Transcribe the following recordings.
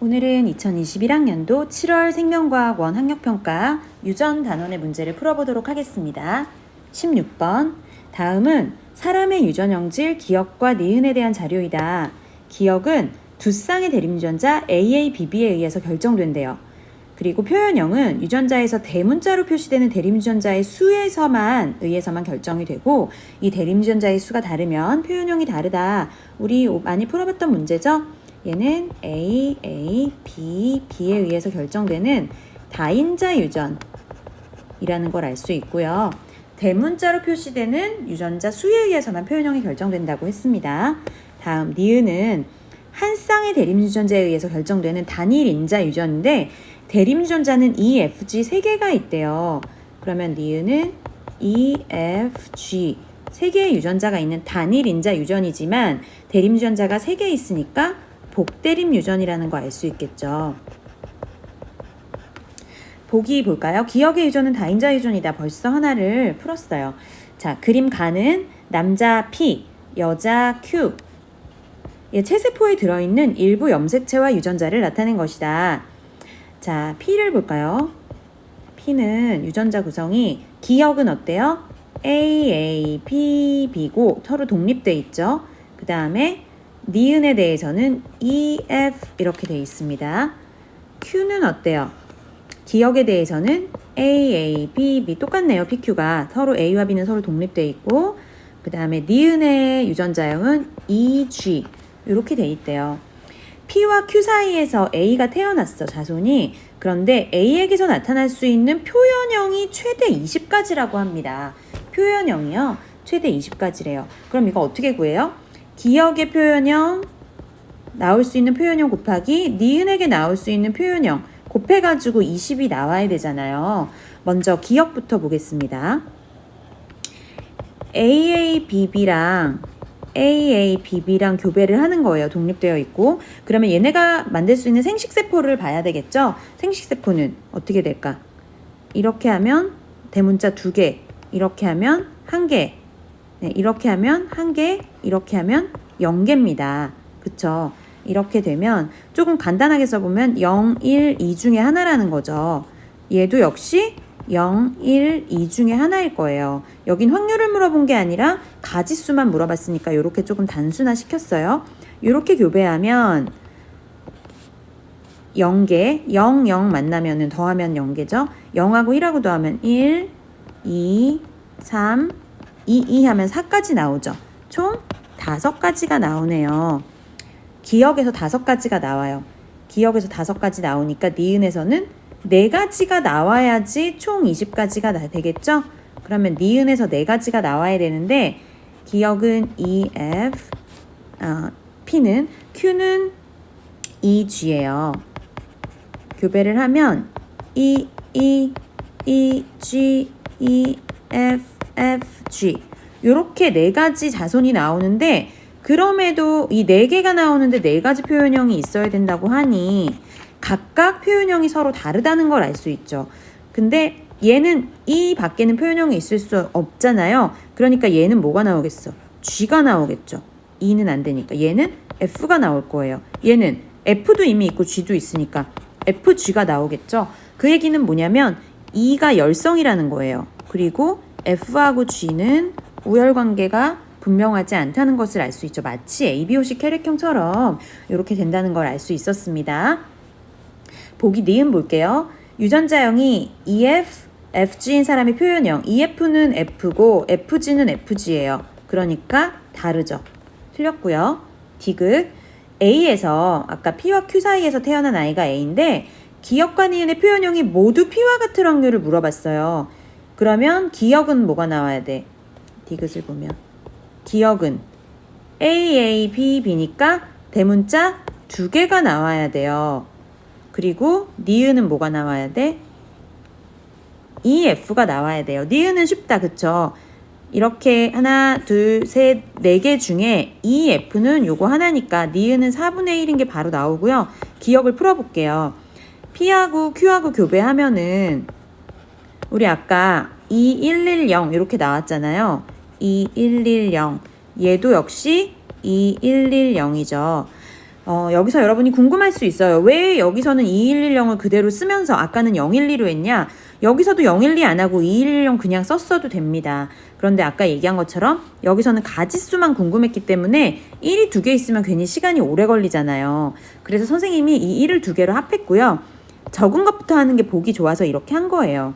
오늘은 2021학년도 7월 생명과학 원 학력평가 유전 단원의 문제를 풀어보도록 하겠습니다. 16번. 다음은 사람의 유전 형질 기억과 니은에 대한 자료이다. 기억은 두 쌍의 대립유전자 AABB에 의해서 결정된대요. 그리고 표현형은 유전자에서 대문자로 표시되는 대립유전자의 수에서만 의해서만 결정이 되고 이 대립유전자의 수가 다르면 표현형이 다르다. 우리 많이 풀어봤던 문제죠? 얘는 A, A, B, B에 의해서 결정되는 다인자 유전이라는 걸 알 수 있고요. 대문자로 표시되는 유전자 수에 의해서만 표현형이 결정된다고 했습니다. 다음 니은은 한 쌍의 대립 유전자에 의해서 결정되는 단일 인자 유전인데 대립 유전자는 E, F, G 세 개가 있대요. 그러면 니은은 E, F, G 세 개의 유전자가 있는 단일 인자 유전이지만 대립 유전자가 세 개 있으니까 복대립 유전이라는 거 알 수 있겠죠. 보기 볼까요? 기억의 유전은 다인자 유전이다. 벌써 하나를 풀었어요. 자, 그림 가는 남자 P, 여자 Q. 예, 체세포에 들어있는 일부 염색체와 유전자를 나타낸 것이다. 자, P를 볼까요? P는 유전자 구성이 기억은 어때요? A, A, P, B고 서로 독립돼 있죠. 그 다음에 니은에 대해서는 E, F 이렇게 돼 있습니다. Q는 어때요? 기억에 대해서는 A, A, B, B 똑같네요. PQ가 서로 A와 B는 서로 독립돼 있고 그 다음에 니은의 유전자형은 E, G 이렇게 돼 있대요. P와 Q 사이에서 A가 태어났어 자손이 그런데 A에게서 나타날 수 있는 표현형이 최대 20가지라고 합니다. 표현형이요 최대 20가지래요. 그럼 이거 어떻게 구해요? 기억의 표현형 나올 수 있는 표현형 곱하기 니은에게 나올 수 있는 표현형 곱해가지고 20이 나와야 되잖아요. 먼저 기억부터 보겠습니다. AABB랑 AABB랑 교배를 하는 거예요. 독립되어 있고. 그러면 얘네가 만들 수 있는 생식세포를 봐야 되겠죠? 생식세포는 어떻게 될까? 이렇게 하면 대문자 두 개, 이렇게 하면 한 개, 네, 이렇게 하면 한 개, 이렇게 하면 0개입니다. 그쵸? 이렇게 되면 조금 간단하게 써보면 0, 1, 2 중에 하나라는 거죠. 얘도 역시 0, 1, 2 중에 하나일 거예요. 여긴 확률을 물어본 게 아니라 가지수만 물어봤으니까 이렇게 조금 단순화 시켰어요. 이렇게 교배하면 0개, 0, 0 만나면은 더하면 0개죠. 0하고 1하고 더하면 1, 2, 3, 2, 2 하면 4까지 나오죠. 총 5가지가 나오네요. 기억에서 5가지가 나와요. 기억에서 5가지 나오니까 니은에서는 4가지가 나와야지 총 20가지가 되겠죠? 그러면 니은에서 4가지가 나와야 되는데 기억은 E, F, 아, P는 Q는 E, G예요. 교배를 하면 E, E, E, G, E, F, F, G 이렇게 네 가지 자손이 나오는데 그럼에도 이 네 개가 나오는데 네 가지 표현형이 있어야 된다고 하니 각각 표현형이 서로 다르다는 걸 알 수 있죠. 근데 얘는 이 밖에는 표현형이 있을 수 없잖아요. 그러니까 얘는 뭐가 나오겠어? G가 나오겠죠. E는 안 되니까 얘는 F가 나올 거예요. 얘는 F도 이미 있고 G도 있으니까 FG가 나오겠죠. 그 얘기는 뭐냐면 E가 열성이라는 거예요. 그리고 F하고 G는 우열 관계가 분명하지 않다는 것을 알 수 있죠. 마치 ABO식 혈액형처럼 이렇게 된다는 걸 알 수 있었습니다. 보기 니은 볼게요. 유전자형이 EF, FG인 사람의 표현형. EF는 F고 FG는 FG예요. 그러니까 다르죠. 틀렸고요. 디귿. A에서 아까 P와 Q 사이에서 태어난 아이가 A인데 기억과 니은의 표현형이 모두 P와 같은 확률을 물어봤어요. 그러면 기억은 뭐가 나와야 돼? 디귿을 보면 기억은 A, A, B, B니까 대문자 두 개가 나와야 돼요. 그리고 니은은 뭐가 나와야 돼? EF가 나와야 돼요. 니은은 쉽다, 그쵸? 이렇게 하나, 둘, 셋, 네 개 중에 EF는 요거 하나니까 니은은 4분의 1인 게 바로 나오고요. 기억을 풀어볼게요. P하고 Q하고 교배하면은 우리 아까 2110 이렇게 나왔잖아요. 2110 얘도 역시 2110이죠. 어, 여기서 여러분이 궁금할 수 있어요. 왜 여기서는 2110을 그대로 쓰면서 아까는 012로 했냐? 여기서도 012 안 하고 2110 그냥 썼어도 됩니다. 그런데 아까 얘기한 것처럼 여기서는 가지수만 궁금했기 때문에 1이 두 개 있으면 괜히 시간이 오래 걸리잖아요. 그래서 선생님이 이 1을 두 개로 합했고요. 적은 것부터 하는 게 보기 좋아서 이렇게 한 거예요.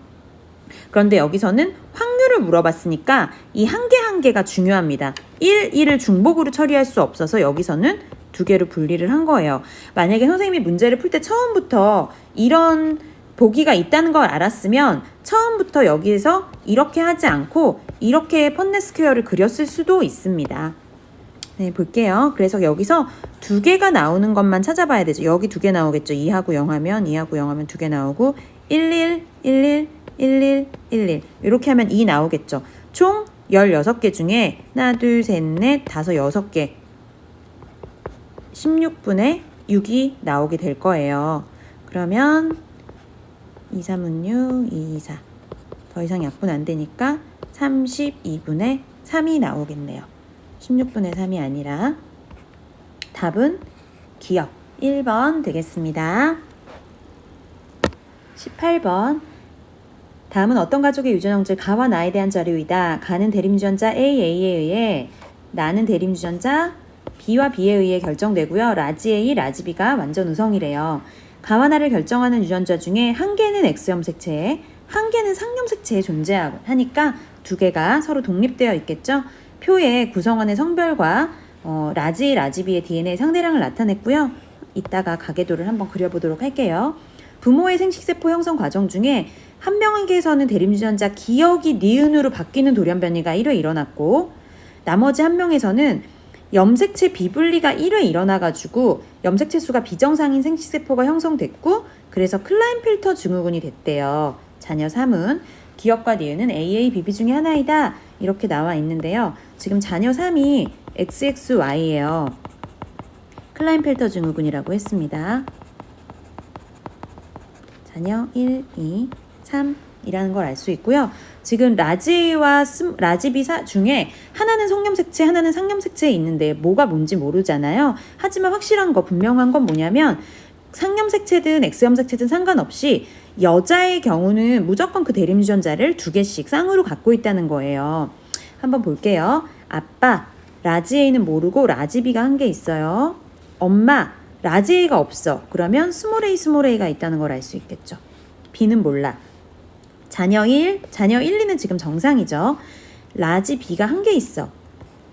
그런데 여기서는 확률을 물어봤으니까 이 한 개 한 개가 중요합니다. 1, 1을 중복으로 처리할 수 없어서 여기서는 두 개로 분리를 한 거예요. 만약에 선생님이 문제를 풀 때 처음부터 이런 보기가 있다는 걸 알았으면 처음부터 여기에서 이렇게 하지 않고 이렇게 펀넷 스퀘어를 그렸을 수도 있습니다. 네, 볼게요. 그래서 여기서 두 개가 나오는 것만 찾아봐야 되죠. 여기 두 개 나오겠죠. 2하고 0 하면 2하고 0 하면 두 개 나오고 11, 11, 11, 11 이렇게 하면 2 나오겠죠. 총 16개 중에 하나, 둘, 셋, 넷, 다섯, 여섯 개 16분의 6이 나오게 될 거예요. 그러면 2, 3은 6, 2, 4. 더 이상 약분 안 되니까 32분의 3이 나오겠네요. 16분의 3이 아니라 답은 기억 1번 되겠습니다. 18번 다음은 어떤 가족의 유전형질 가와 나에 대한 자료이다. 가는 대림주전자 A, A에 의해 나는 대림주전자 B와 B에 의해 결정되고요. 라지 A, 라지 B가 완전 우성이래요. 가와 나를 결정하는 유전자 중에 한 개는 X염색체에 한 개는 상염색체에 존재하니까 두 개가 서로 독립되어 있겠죠. 표에 구성원의 성별과 어, 라지 라지 B의 DNA 상대량을 나타냈고요. 이따가 가계도를 한번 그려보도록 할게요. 부모의 생식세포 형성 과정 중에 한 명에게서는 대림주전자 기억이 니은으로 바뀌는 돌연변이가 1회 일어났고 나머지 한 명에서는 염색체 비분리가 1회 일어나가지고 염색체 수가 비정상인 생식세포가 형성됐고 그래서 클라인필터 증후군이 됐대요. 자녀 3은 기억과 니은은 AA, BB 중에 하나이다 이렇게 나와 있는데요. 지금 자녀 3이 XXY예요. 클라인필터 증후군이라고 했습니다. 자녀 1, 2, 3 이라는 걸 알 수 있고요. 지금 라지와 스, 라지 비 사 중에 하나는 성염색체, 하나는 상염색체에 있는데 뭐가 뭔지 모르잖아요. 하지만 확실한 거, 분명한 건 뭐냐면 상염색체든 X염색체든 상관없이 여자의 경우는 무조건 그 대림 유전자를 두 개씩 쌍으로 갖고 있다는 거예요. 한번 볼게요. 아빠, 라지에이는 모르고 라지비가 한 개 있어요. 엄마, 라지에이가 없어. 그러면 스몰 a 스몰 a가 있다는 걸 알 수 있겠죠. B는 몰라. 자녀 1, 자녀 1, 2는 지금 정상이죠. 라지 B가 한 개 있어.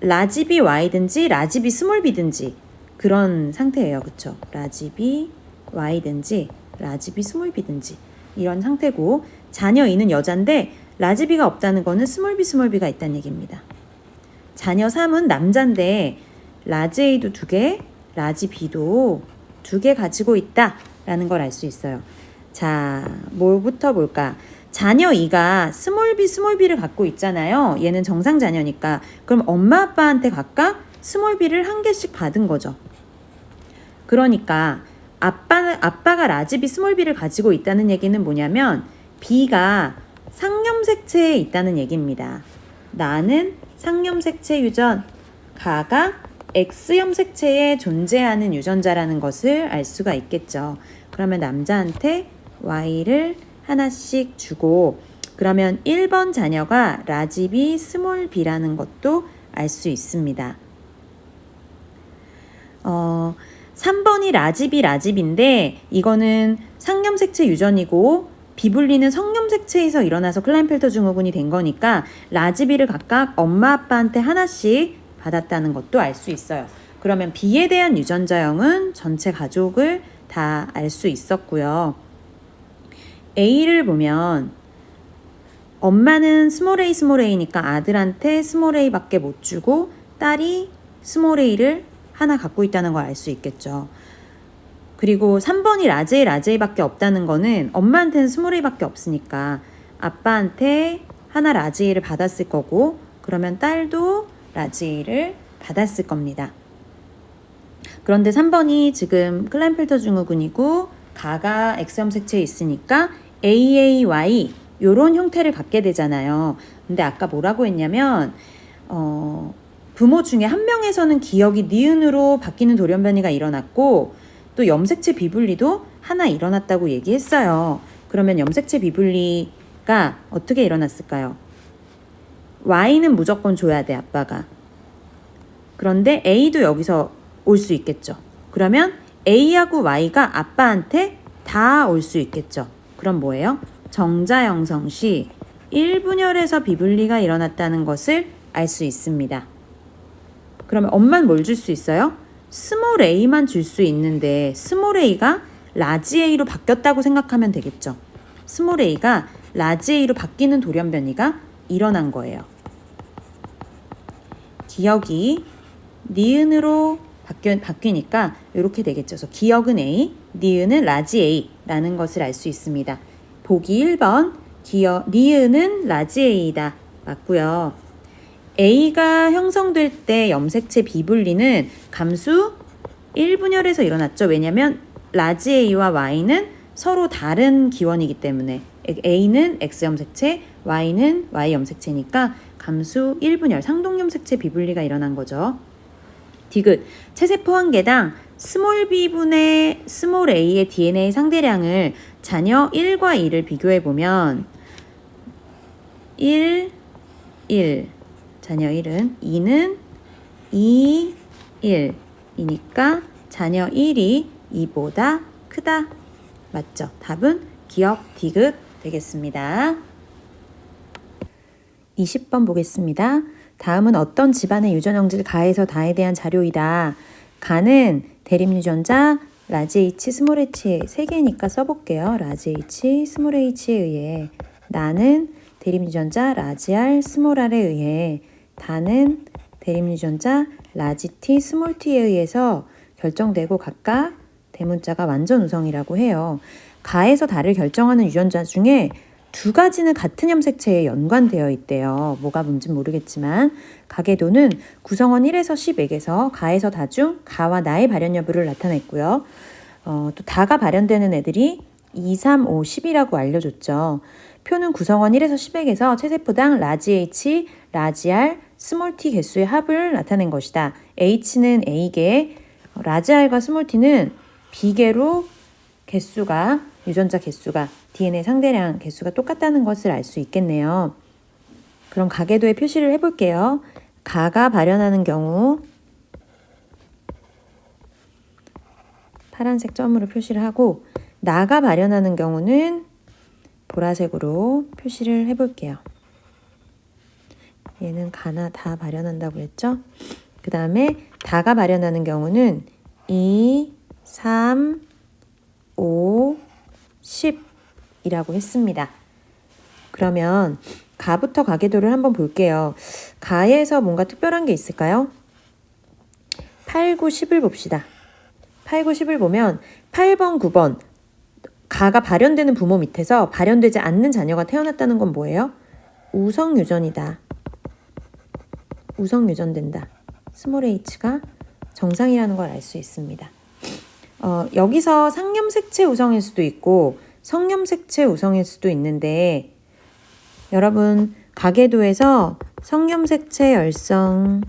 라지 B Y든지 라지 B 스몰 B든지 그런 상태예요. 그쵸? 라지 B Y든지 라지 B 스몰 B든지 이런 상태고 자녀 2는 여잔데 라지 B가 없다는 거는 스몰 B 스몰 B가 있다는 얘기입니다. 자녀 3은 남잔데 라지 A도 두 개, 라지 B도 두 개 가지고 있다 라는 걸 알 수 있어요. 자, 뭐부터 볼까? 자녀 2가 스몰 b 스몰 b를 갖고 있잖아요. 얘는 정상 자녀니까. 그럼 엄마 아빠한테 각각 스몰 b를 한 개씩 받은 거죠. 그러니까 아빠는 아빠가 라지 b 스몰 b를 가지고 있다는 얘기는 뭐냐면 b가 상염색체에 있다는 얘기입니다. 나는 상염색체 유전, 가가 X염색체에 존재하는 유전자라는 것을 알 수가 있겠죠. 그러면 남자한테 Y를 하나씩 주고 그러면 1번 자녀가 라지비 스몰 b라는 것도 알 수 있습니다. 어, 3번이 라지비 라지비인데 이거는 상염색체 유전이고 비분리는 성염색체에서 일어나서 클라인펠터 증후군이 된 거니까 라지비를 각각 엄마 아빠한테 하나씩 받았다는 것도 알 수 있어요. 그러면 B에 대한 유전자형은 전체 가족을 다 알 수 있었고요. A를 보면 엄마는 스몰 a 스몰 a니까 아들한테 스몰 a밖에 못 주고 딸이 스몰 a를 하나 갖고 있다는 걸 알 수 있겠죠. 그리고 3번이 라지 a 라지 a밖에 없다는 거는 엄마한테는 스몰 a밖에 없으니까 아빠한테 하나 라지 a를 받았을 거고 그러면 딸도 라지 a를 받았을 겁니다. 그런데 3번이 지금 클라인펠터 증후군이고 가가 X염색체에 있으니까 AAY 요런 형태를 갖게 되잖아요. 근데 아까 뭐라고 했냐면 어, 부모 중에 한 명에서는 기억이 니은으로 바뀌는 돌연변이가 일어났고 또 염색체 비분리도 하나 일어났다고 얘기했어요. 그러면 염색체 비분리가 어떻게 일어났을까요? Y는 무조건 줘야 돼, 아빠가. 그런데 A도 여기서 올 수 있겠죠. 그러면 A하고 Y가 아빠한테 다 올 수 있겠죠. 그럼 뭐예요? 정자 형성 시 1분열에서 비분리가 일어났다는 것을 알 수 있습니다. 그러면 엄마는 뭘줄 수 있어요? 스몰 a만 줄 수 있는데 스몰 a가 라지 a로 바뀌었다고 생각하면 되겠죠. 스몰 a가 라지 a로 바뀌는 돌연변이가 일어난 거예요. 기억이 니은으로 바뀌, 바뀌 니까 이렇게 되겠죠. 그래서 기억은 A, 니은은 라지 A라는 것을 알 수 있습니다. 보기 1번 기억, 니은은 라지 A이다. 맞고요. A가 형성될 때 염색체 비분리는 감수 1분열에서 일어났죠. 왜냐하면 라지 A와 Y는 서로 다른 기원이기 때문에 A는 X 염색체, Y는 Y 염색체니까 감수 1분열 상동 염색체 비분리가 일어난 거죠. 디귿 체세포 한 개당 스몰 b분의 스몰 a의 DNA 상대량을 자녀 1과 2를 비교해 보면 1, 1 자녀 1은 2는 2, 1 이니까 자녀 1이 2보다 크다. 맞죠? 답은 기억 디귿 되겠습니다. 20번 보겠습니다. 다음은 어떤 집안의 유전형질 가에서 다에 대한 자료이다. 가는 대립유전자 라지 H, 스몰 H 세 개니까 써볼게요. 라지 H, 스몰 H에 의해 나는 대립유전자 라지 R, 스몰 R에 의해 다는 대립유전자 라지 T, 스몰 T에 의해서 결정되고 각각 대문자가 완전 우성이라고 해요. 가에서 다를 결정하는 유전자 중에 두 가지는 같은 염색체에 연관되어 있대요. 뭐가 뭔지 모르겠지만 가계도는 구성원 1에서 10에게서 가에서 다 중 가와 나의 발현 여부를 나타냈고요. 어, 또 다가 발현되는 애들이 2, 3, 5, 10이라고 알려줬죠. 표는 구성원 1에서 10에게서 체세포당 라지 H, 라지 R, 스몰 t 개수의 합을 나타낸 것이다. H는 A개, 라지 R과 스몰 t는 B개로 개수가 유전자 개수가 DNA 상대량 개수가 똑같다는 것을 알 수 있겠네요. 그럼 가계도의 표시를 해볼게요. 가가 발현하는 경우 파란색 점으로 표시를 하고 나가 발현하는 경우는 보라색으로 표시를 해볼게요. 얘는 가나 다 발현한다고 했죠? 그 다음에 다가 발현하는 경우는 2, 3, 5, 10이라고 했습니다. 그러면 가부터 가계도를 한번 볼게요. 가에서 뭔가 특별한 게 있을까요? 8, 9, 10을 봅시다. 8, 9, 10을 보면 8번, 9번 가가 발현되는 부모 밑에서 발현되지 않는 자녀가 태어났다는 건 뭐예요? 우성 유전이다. 우성 유전된다. 스몰 h가 정상이라는 걸 알 수 있습니다. 어, 여기서 상염색체 우성일 수도 있고 성염색체 우성일 수도 있는데 여러분 가계도에서 성염색체 열성,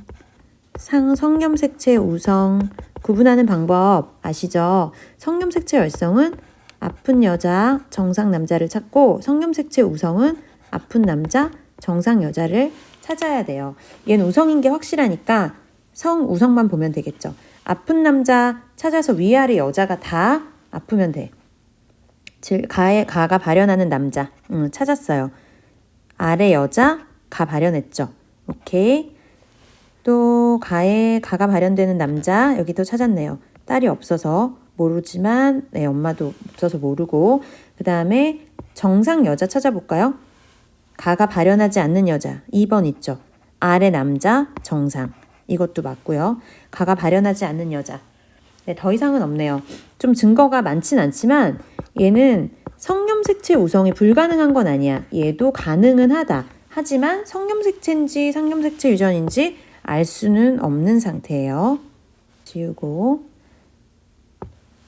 상 성염색체 우성 구분하는 방법 아시죠? 성염색체 열성은 아픈 여자 정상 남자를 찾고 성염색체 우성은 아픈 남자 정상 여자를 찾아야 돼요. 얘는 우성인 게 확실하니까 성 우성만 보면 되겠죠. 아픈 남자 찾아서 위아래 여자가 다 아프면 돼. 즉 가에 가가 발현하는 남자 응, 찾았어요. 아래 여자 가 발현했죠. 오케이. 또 가에 가가 발현되는 남자 여기도 찾았네요. 딸이 없어서 모르지만 네 엄마도 없어서 모르고 그 다음에 정상 여자 찾아볼까요? 가가 발현하지 않는 여자 2번 있죠. 아래 남자 정상 이것도 맞고요. 가가 발현하지 않는 여자 네, 더 이상은 없네요. 좀 증거가 많진 않지만 얘는 성염색체 우성이 불가능한 건 아니야. 얘도 가능은 하다. 하지만 성염색체인지 상염색체 유전인지 알 수는 없는 상태예요. 지우고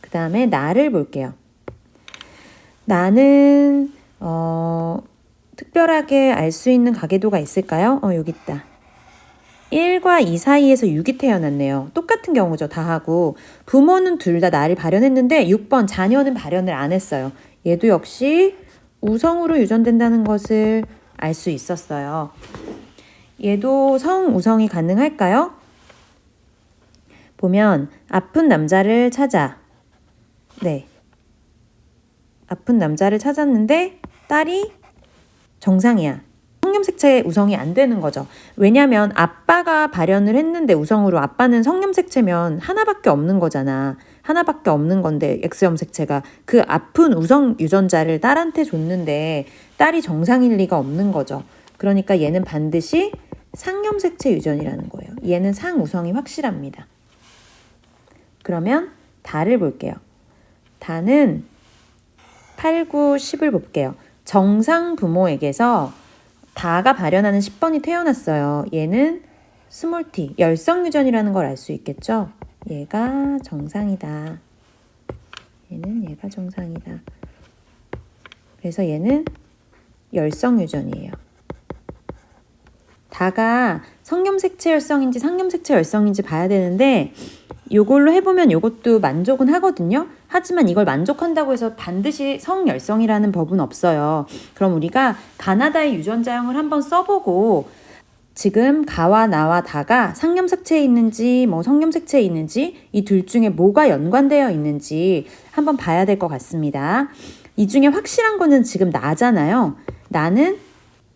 그 다음에 나를 볼게요. 나는 어, 특별하게 알 수 있는 가계도가 있을까요? 어, 여기 있다. 1과 2 사이에서 6이 태어났네요. 똑같은 경우죠. 다 하고. 부모는 둘 다 나를 발현했는데 6번 자녀는 발현을 안 했어요. 얘도 역시 우성으로 유전된다는 것을 알 수 있었어요. 얘도 성 우성이 가능할까요? 보면 아픈 남자를 찾아. 네. 아픈 남자를 찾았는데 딸이 정상이야. 성염색체 우성이 안 되는 거죠. 왜냐면 아빠가 발현을 했는데 우성으로 아빠는 성염색체면 하나밖에 없는 거잖아. 하나밖에 없는 건데 X염색체가 그 아픈 우성 유전자를 딸한테 줬는데 딸이 정상일 리가 없는 거죠. 그러니까 얘는 반드시 상염색체 유전이라는 거예요. 얘는 상우성이 확실합니다. 그러면 다를 볼게요. 다는 8, 9, 10을 볼게요. 정상 부모에게서 다가 발현하는 10번이 태어났어요. 얘는 스몰 t, 열성 유전이라는 걸 알 수 있겠죠? 얘가 정상이다. 얘는 얘가 정상이다. 그래서 얘는 열성 유전이에요. 다가 성염색체 열성인지 상염색체 열성인지 봐야 되는데 요걸로 해보면 요것도 만족은 하거든요. 하지만 이걸 만족한다고 해서 반드시 성열성이라는 법은 없어요. 그럼 우리가 가나다의 유전자형을 한번 써보고 지금 가와 나와 다가 상염색체에 있는지 뭐 성염색체에 있는지 이 둘 중에 뭐가 연관되어 있는지 한번 봐야 될 것 같습니다. 이 중에 확실한 거는 지금 나잖아요. 나는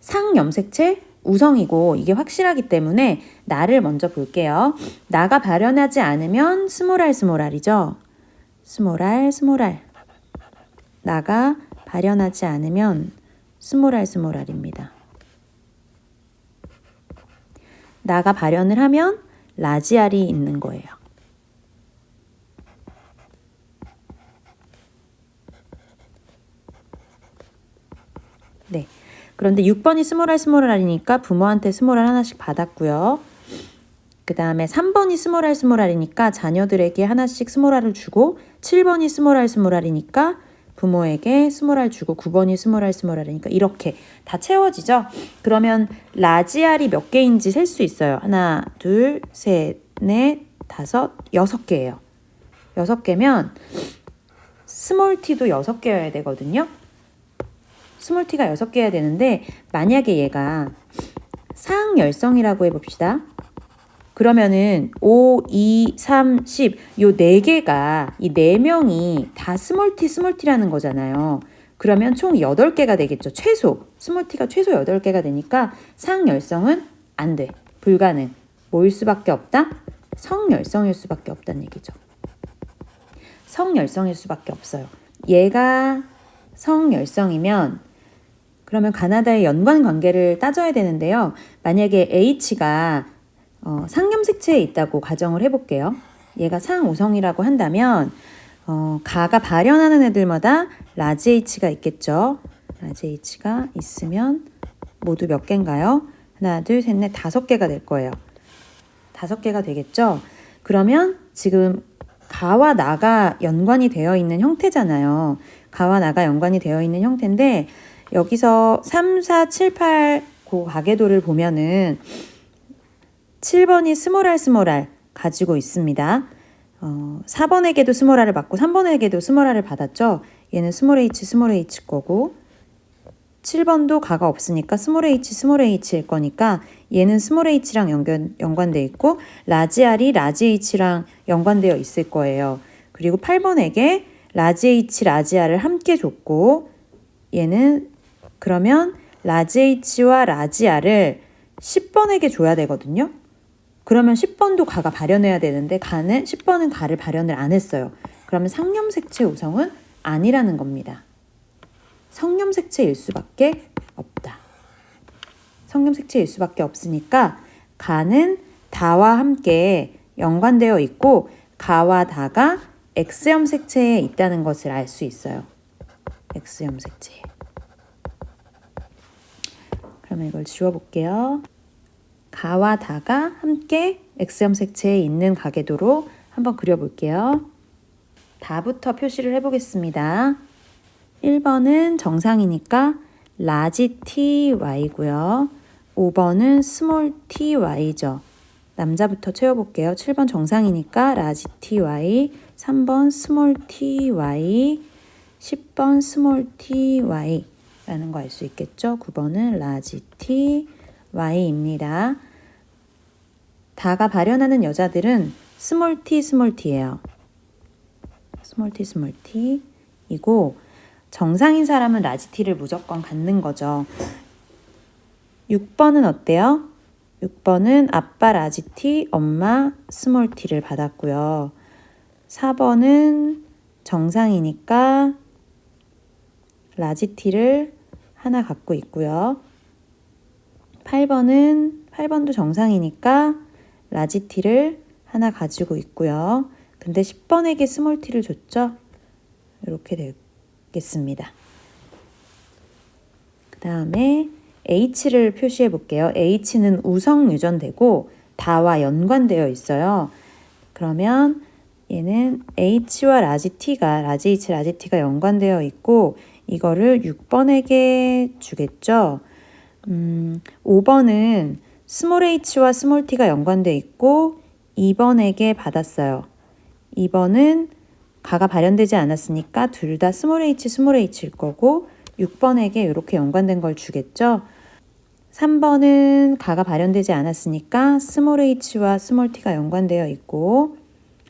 상염색체 우성이고 이게 확실하기 때문에 나를 먼저 볼게요. 나가 발현하지 않으면 스모랄 스모랄이죠. 스모랄 스모랄. 나가 발현하지 않으면 스모랄 스모랄입니다. 나가 발현을 하면 라지알이 있는 거예요. 네. 그런데 6번이 스몰알 스몰알이니까 부모한테 스몰알 하나씩 받았고요. 그 다음에 3번이 스몰알 스몰알이니까 자녀들에게 하나씩 스몰알을 주고 7번이 스몰알 스몰알이니까 부모에게 스몰알 주고 9번이 스몰알 스몰알이니까 이렇게 다 채워지죠. 그러면 라지알이 몇 개인지 셀 수 있어요. 하나, 둘, 셋, 넷, 다섯, 여섯 개예요. 여섯 개면 스몰 t도 여섯 개여야 되거든요. 스몰 t가 여섯 개여야 되는데 만약에 얘가 상열성이라고 해봅시다. 그러면은 5, 2, 3, 10, 요 네 개가 이 네 명이 다 스몰 t 스몰 t라는 거잖아요. 그러면 총 8개가 되겠죠. 최소. 스몰 t가 최소 8개가 되니까 상열성은 안 돼. 불가능. 뭐일 수밖에 없다? 성열성일 수밖에 없다는 얘기죠. 성열성일 수밖에 없어요. 얘가 성열성이면 그러면 가나다의 연관 관계를 따져야 되는데요. 만약에 H가 어, 상염색체에 있다고 가정을 해볼게요. 얘가 상우성이라고 한다면 어, 가가 발현하는 애들마다 라지 H가 있겠죠. 라지 H가 있으면 모두 몇 개인가요? 하나, 둘, 셋, 넷, 다섯 개가 될 거예요. 다섯 개가 되겠죠. 그러면 지금 가와 나가 연관이 되어 있는 형태잖아요. 가와 나가 연관이 되어 있는 형태인데 여기서 3, 4, 7, 8 그 가계도를 보면은 7번이 스몰알 스몰알 가지고 있습니다. 어, 4번에게도 스몰알을 받고 3번에게도 스몰알을 받았죠. 얘는 스몰 h 스몰 h 거고 7번도 가가 없으니까 스몰 h 스몰 h일 거니까 얘는 스몰 h랑 연관, 연관돼 있고 라지 r이 라지 h랑 연관되어 있을 거예요. 그리고 8번에게 라지 h 라지 r을 함께 줬고 얘는 그러면 라지 h와 라지 r을 10번에게 줘야 되거든요. 그러면 10번도 가가 발현해야 되는데 가는 10번은 가를 발현을 안 했어요. 그러면 상염색체 우성은 아니라는 겁니다. 성염색체일 수밖에 없다. 성염색체일 수밖에 없으니까 가는 다와 함께 연관되어 있고 가와 다가 X염색체에 있다는 것을 알 수 있어요. X염색체. 그러면 이걸 지워볼게요. 가와 다가 함께 X염색체에 있는 가계도로 한번 그려볼게요. 다부터 표시를 해보겠습니다. 1번은 정상이니까 라지 ty고요. 5번은 스몰 ty죠. 남자부터 채워볼게요. 7번 정상이니까 라지 ty, 3번 스몰 ty, 10번 스몰 ty 라는 거 알 수 있겠죠? 9번은 라지 t y입니다. 다가 발현하는 여자들은 스몰 t 스몰 t예요. 스몰 t 스몰 t이고 정상인 사람은 라지 t를 무조건 갖는 거죠. 6번은 어때요? 6번은 아빠 라지 t, 엄마 스몰 t를 받았고요. 4번은 정상이니까 라지 t를 하나 갖고 있고요. 8번은 8번도 정상이니까 라지 t를 하나 가지고 있고요. 근데 10번에게 스몰 t를 줬죠? 이렇게 되겠습니다. 그 다음에 H를 표시해 볼게요. H는 우성 유전되고 다와 연관되어 있어요. 그러면 얘는 H와 라지 T가 라지 H, 라지 T가 연관되어 있고 이거를 6번에게 주겠죠. 음, 5번은 스몰 h와 스몰 t가 연관돼 있고 2번에게 받았어요. 2번은 가가 발현되지 않았으니까 둘 다 스몰 h, 스몰 h일 거고 6번에게 이렇게 연관된 걸 주겠죠. 3번은 가가 발현되지 않았으니까 스몰 h와 스몰 t가 연관되어 있고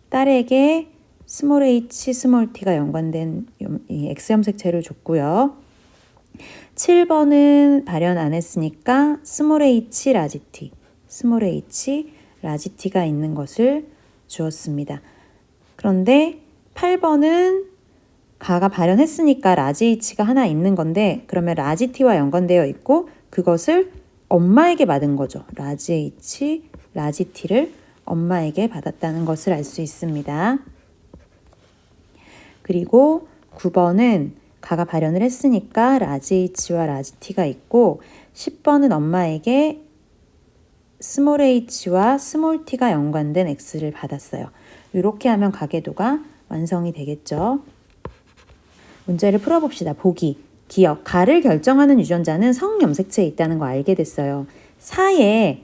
딸에게 스몰 h, 스몰 t가 연관된 이 X 염색체를 줬고요. 7번은 발현 안 했으니까 스몰 h 라지 t, 스몰 h 라지 t가 있는 것을 주었습니다. 그런데 8번은 가가 발현했으니까 라지 h가 하나 있는 건데 그러면 라지 t와 연관되어 있고 그것을 엄마에게 받은 거죠. 라지 h, 라지 t를 엄마에게 받았다는 것을 알 수 있습니다. 그리고 9번은 가가 발현을 했으니까 라지 h와 라지 t가 있고 10번은 엄마에게 스몰 h와 스몰 t가 연관된 x를 받았어요. 이렇게 하면 가계도가 완성이 되겠죠. 문제를 풀어봅시다. 보기. 기억. 가를 결정하는 유전자는 성염색체에 있다는 거 알게 됐어요. 사에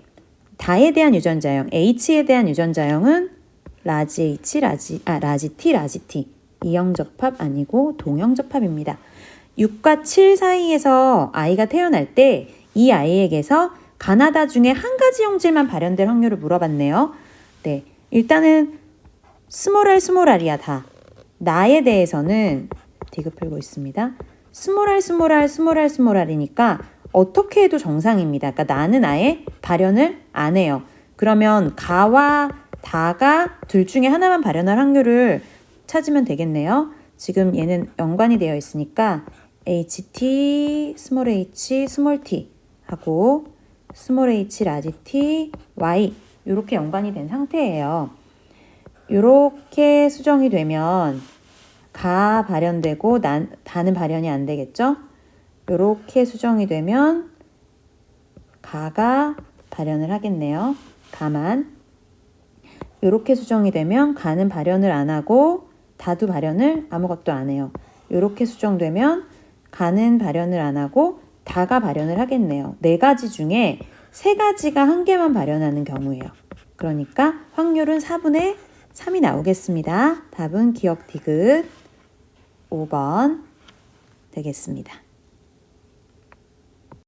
다에 대한 유전자형, H에 대한 유전자형은 라지 H, 라지, 아, 라지 T, 라지 T. 이형접합 아니고 동형접합입니다. 6과 7 사이에서 아이가 태어날 때 이 아이에게서 가나다 중에 한 가지 형질만 발현될 확률을 물어봤네요. 네. 일단은 스몰알 스몰알이야 다. 나에 대해서는 디귿 풀고 있습니다. 스몰알 스몰알 스몰알 스몰알이니까 어떻게 해도 정상입니다. 그러니까 나는 아예 발현을 안 해요. 그러면 가와 다가 둘 중에 하나만 발현할 확률을 찾으면 되겠네요. 지금 얘는 연관이 되어 있으니까 HT, 스몰 h, 스몰 t 하고 스몰 h, 라지 t, y 이렇게 연관이 된 상태예요. 이렇게 수정이 되면 가 발현되고 난, 다는 발현이 안 되겠죠? 이렇게 수정이 되면 가가 발현을 하겠네요. 가만 이렇게 수정이 되면 가는 발현을 안 하고 다도 발현을 아무것도 안 해요. 이렇게 수정되면 가는 발현을 안 하고 다가 발현을 하겠네요. 네 가지 중에 세 가지가 한 개만 발현하는 경우예요. 그러니까 확률은 4분의 3이 나오겠습니다. 답은 기억 디귿 5번 되겠습니다.